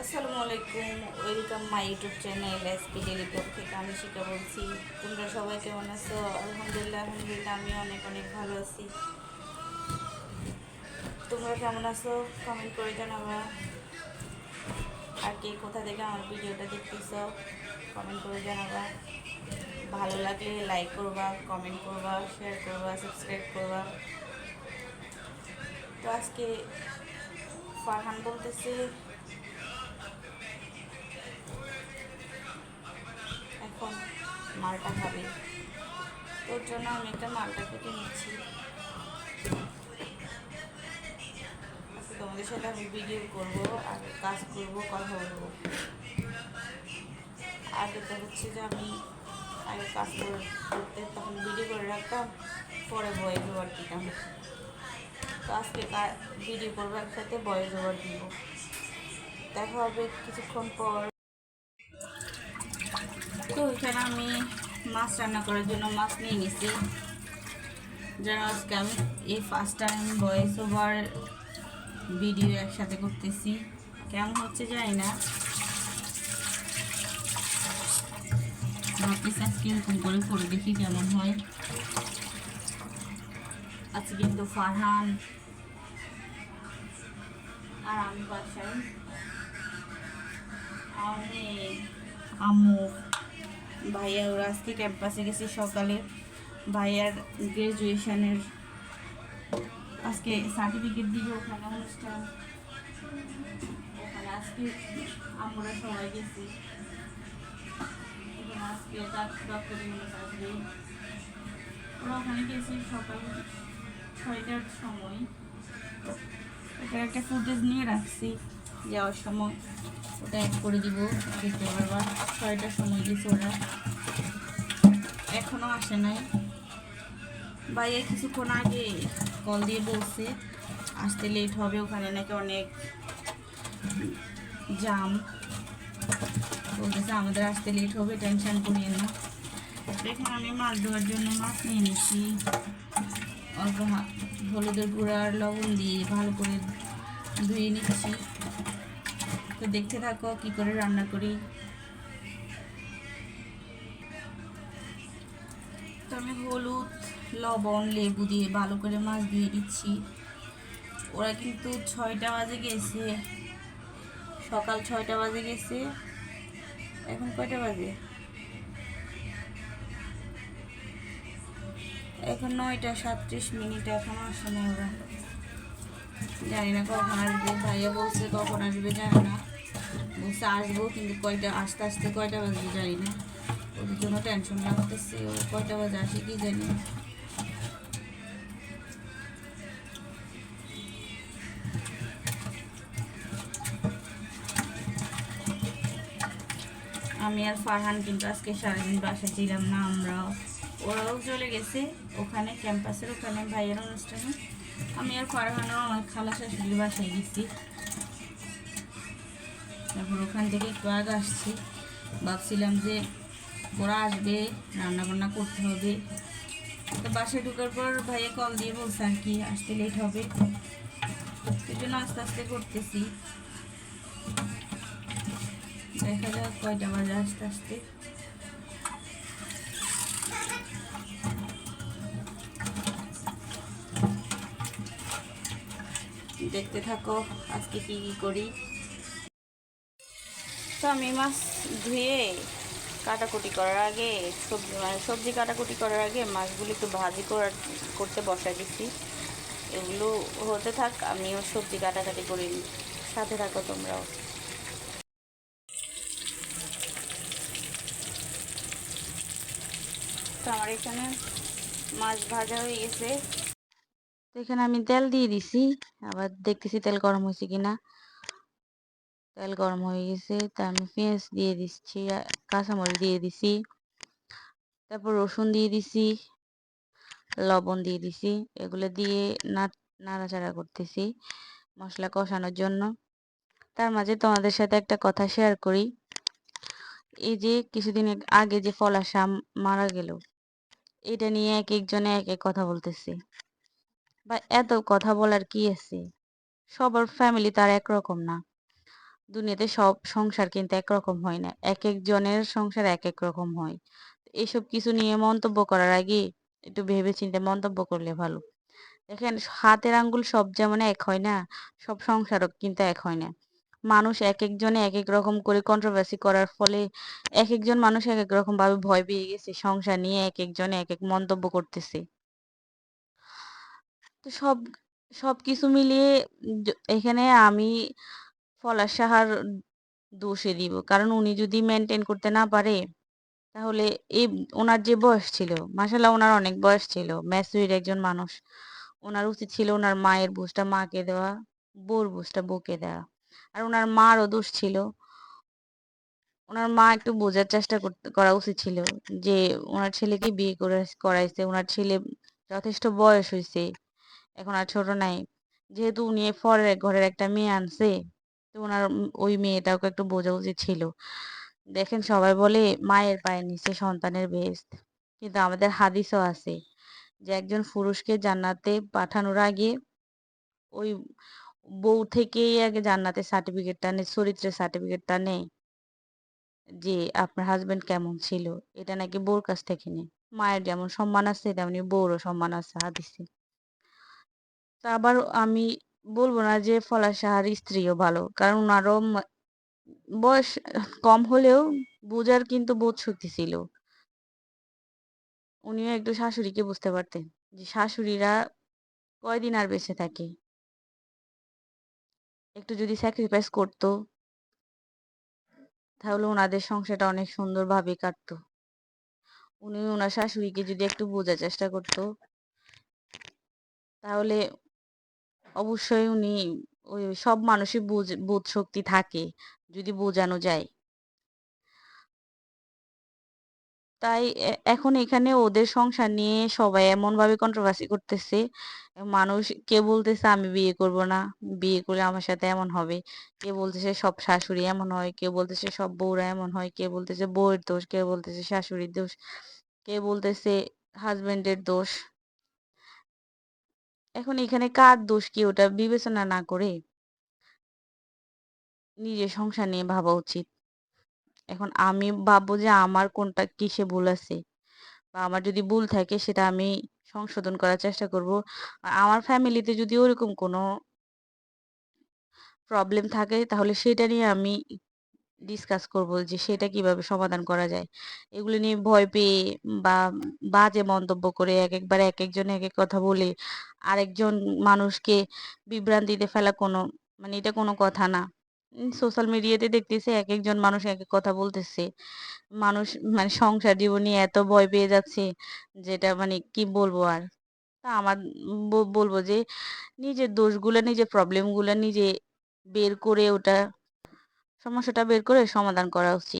আসসালামু আলাইকুম, welcome my YouTube channel SP daily blog থেকে আমি শিখা বলছি। তোমরা সবাই কেমন আছো? আলহামদুলিল্লাহ আলহামদুলিল্লাহ, আমি অনেক অনেক ভালো আছি। তোমরা কেমন আছো? কমেন্ট করে জানাবা। আর কে কোথা থেকে আমার ভিডিওটা দেখতেছো কমেন্ট করে জানাবা। ভালো লাগলে লাইক করবা কমেন্ট করবা শেয়ার করবা সাবস্ক্রাইব করবা। তো আজকে ফারহান বলতেছে মালটা খাবে। তোর জন্য আমি একটা মালটা কেটে নিচ্ছি। তোমাদের সাথে আমি ভিডিও করব, আর কাজ করব, কথা বলব। আগে তো হচ্ছে যে আমি আগে কাজ করে করতে, তখন ভিডিও করে রাখতাম, পরে বয়েস ওভার দিতাম। তো আজকে ভিডিও করব, একসাথে বয়েস ওভার দিব। দেখা হবে কিছুক্ষণ পর। তো এখানে আমি মাছ রান্না করার জন্য মাছ নিয়ে নিছি। যেন আজকে আমি এই first time voice over video একসাথে করতেছি। কেমন হচ্ছে জানি না। ভাবতেছি আজকে এরকম করে করে দেখি কেমন হয়। আজকে কিন্তু ফারহান আর আমি বাসায়। আমি আম্মু। ভাইয়া, ওরা আজকে ক্যাম্পাসে গেছে সকালে। ভাইয়ার গ্রাজুয়েশনের আজকে সার্টিফিকেট দিবে ওখানে অনুষ্ঠান। ওখানে আজকে আমরা সবাই গেছি। আজকে আসবে। ওরা ওখানে গেছে সকাল ছয়টার সময়। এটা একটা ফুটেজ নিয়ে রাখছি। যাওয়ার সময় ওটা অ্যাড করে দিব দেখতে পারবা। ছয়টার সময় গেছে ওরা। এখনও আসে নাই। বাইরে কিছুক্ষণ আগে কল দিয়ে বলছে, আসতে লেট হবে, ওখানে নাকি অনেক জাম বলতেছে আমাদের আসতে লেট হবে টেনশন করিয়ে না। এখানে আমি মাছ ধোয়ার জন্য মাছ নিয়ে নিচ্ছি অল্প হলুদের গুঁড়া আর লবণ দিয়ে ভালো করে ধুয়ে নিচ্ছি। তো দেখতে থাকো কি করে রান্না করি। তো আমি হলুদ, লবণ, লেবু দিয়ে ভালো করে মাছ দিয়ে দিচ্ছি। ওরা কিন্তু ছয়টা বাজে গেছে। সকাল ছয়টা বাজে গেছে। এখন কয়টা বাজে? এখন নয়টা সাতত্রিশ মিনিট এখনও আসে না ওরা। জানি না কখন আসবে, ভাইয়া বলছে কখন আসবে জানি না বলছে আসব, কিন্তু কয়টা, আস্তে আস্তে কয়টা বাজবে জানি না ওদের জন্য টেনশন লাগতেছে, ও কয়টা বাজে আসে কি জানি। আমি আর ফারহান কিন্তু আজকে সারাদিন বাসায় ছিলাম না আমরাও ওরাও চলে গেছে, ওখানে ক্যাম্পাসের ওখানে ভাইয়ের অনুষ্ঠানে। আমি আর ফারহানও আমার খালা শাশুড়ির বাসায় গেছি। তারপর ওখান থেকে একটু আগে আসছি। ভাবছিলাম যে ওরা আসবে রান্না বান্না করতে হবে। তো বাসায় ঢুকার পর ভাইয়া কল দিয়ে বলছে আর কি, আসতে লেট হবে। সেই জন্য আস্তে আস্তে করতেছি। দেখা যাক কয়টা বাজে আস্তে আস্তে। দেখতে থাকো, আজকে কি কি করি? তো আমি মাছ ধুয়ে কাটাকুটি করার আগে, সবজি মানে সবজি কাটাকুটি করার আগে মাছগুলো একটু ভাজি করতে বসা দিচ্ছি এগুলো হতে থাক, আমিও সবজি কাটাকাটি করি, সাথে থাকো তোমরাও। তো আমার এখানে মাছ ভাজা হয়ে গেছে। এখানে আমি তেল দিয়ে দিছি। আবার দেখতেছি তেল গরম হয়েছে কিনা। তেল গরম হয়ে গেছে। তা আমি পেঁয়াজ দিয়ে দিচ্ছি কাঁচামরিচ দিয়ে দিছি। তারপর রসুন দিয়ে দিছি, লবণ দিয়ে দিছি। এগুলো দিয়ে নাড়াচাড়া করতেছি মশলা কষানোর জন্য। তার মাঝে তোমাদের সাথে একটা কথা শেয়ার করি। এই যে কিছুদিন আগে যে ফলাশা মারা গেল, এটা নিয়ে এক একজনে এক এক কথা বলতেছে। বা এত কথা বলার কি আছে সবার ফ্যামিলি তার একরকম না দুনিয়াতে সব সংসার কিন্তু একরকম হয় না। একেকজনের সংসার এক এক রকম হয়। এসব কিছু নিয়ে মন্তব্য করার আগে একটু ভেবে-চিন্তে মন্তব্য করলে ভালো। দেখেন হাতের আঙ্গুল সব যেমন এক হয় না, সব সংসারও কিন্তু এক হয় না। মানুষ এক একজনে এক এক রকম করে কন্ট্রোভার্সি করার ফলে এক একজন মানুষ এক এক রকম ভাবে ভয় পেয়ে গেছে। সংসার নিয়ে এক একজনে এক এক মন্তব্য করতেছে। তো সব সব কিছু মিলিয়ে এখানে আমি পলাশ সাহার দোষে দিব। কারণ উনি যদি মেনটেন করতে না পারে, তাহলে এই ওনার যে বয়স ছিল, মাশাআল্লাহ ওনার অনেক বয়স ছিল। ম্যাচুরিড একজন মানুষ। উনার উচিত ছিল ওনার মায়ের বুঝটা মাকে দেওয়া, বউর বুঝটা বউকে দেওয়া। আর ওনার মারও দোষ ছিল। ওনার মা একটু বোঝার চেষ্টা করা উচিত ছিল যে ওনার ছেলেকে বিয়ে করে করাইছে। ওনার ছেলে যথেষ্ট বয়স হইছে। এখন আর ছোট নাই। যেহেতু উনি পরের ঘরের একটা মেয়ে আনছে, তো ওনার ওই মেয়েটাকে একটু বোঝা উচিত ছিল। দেখেন সবাই বলে মায়ের পায়ের নিচে সন্তানের বেহেশত। কিন্তু আমাদের হাদিসও আছে যে একজন পুরুষকে জান্নাতে পাঠানোর আগে ওই বউ থেকেই আগে জান্নাতের সার্টিফিকেটটা নেয়, চরিত্রের সার্টিফিকেটটা নেয়। যে আপনার হাসব্যান্ড কেমন ছিল? এটা নাকি বউর কাছ থেকে নেয়। মায়ের যেমন সম্মান আছে তেমনি বউরও সম্মান আছে হাদিসে। তো আবার আমি বলব না যে পলাশ সাহার স্ত্রীও ভালো। কারণ উনারও বয়স কম হলেও বোঝার কিন্তু বোধ শক্তি ছিল। উনিও একটু শাশুড়িকে বুঝতে পারতেন যে শাশুড়িরা কয়দিন আর বেঁচে থাকে। একটু যদি স্যাক্রিফাইস করত, তাহলে ওনাদের সংসারটা অনেক সুন্দরভাবে কাটতো। উনি ওনার শাশুড়িকে যদি একটু বোঝার চেষ্টা করত, তাহলে অবশ্যই উনি ওই সব মানুষই বুঝ বোধ শক্তি থাকে যদি বোঝানো যায়। তাই এখন এখানে ওদের সংসার নিয়ে সবাই এমনভাবে কন্ট্রোভার্সি করতেছে। মানুষ কে বলতেছে আমি বিয়ে করব না। বিয়ে করলে আমার সাথে এমন হবে। কে বলতেছে সব শাশুড়ি এমন হয়, কেউ বলতেছে সব বউরা এমন হয়, কেউ বলতেছে বউয়ের দোষ, কেউ বলতেছে শাশুড়ির দোষ, কেউ বলতেছে হাসব্যান্ডের দোষ। এখন এখানে কার দোষ কি ওটা বিবেচনা না করে নিজের সংসার নিয়ে ভাবা উচিত। এখন আমি ভাববো যে আমার কোনটা কিসে ভুল আছে বা আমার যদি ভুল থাকে সেটা আমি সংশোধন করার চেষ্টা করব। আমার ফ্যামিলিতে যদি ওরকম কোনো প্রবলেম থাকে তাহলে সেটা নিয়ে আমি ডিসকাস করব যে সেটা কীভাবে সমাধান করা যায়। এগুলো নিয়ে ভয় পেয়ে বা বাজে মন্তব্য করে এক একবার এক একজন এক এক কথা বলে আরেকজন মানুষকে বিভ্রান্তিতে ফেলা কোনো মানে এটা কোনো কথা না। সোশ্যাল মিডিয়াতে দেখতেছি একেকজন মানুষ এক এক কথা বলতেছে। মানুষ মানে সংসার জীবন এত ভয় পেয়ে যাচ্ছে যেটা মানে কি বলব আর। তা আমার বলব যে নিজের দোষগুলা, নিজের প্রবলেমগুলা নিজে বের করে ওটা সমস্যাটা বের করে সমাধান করা উচিত।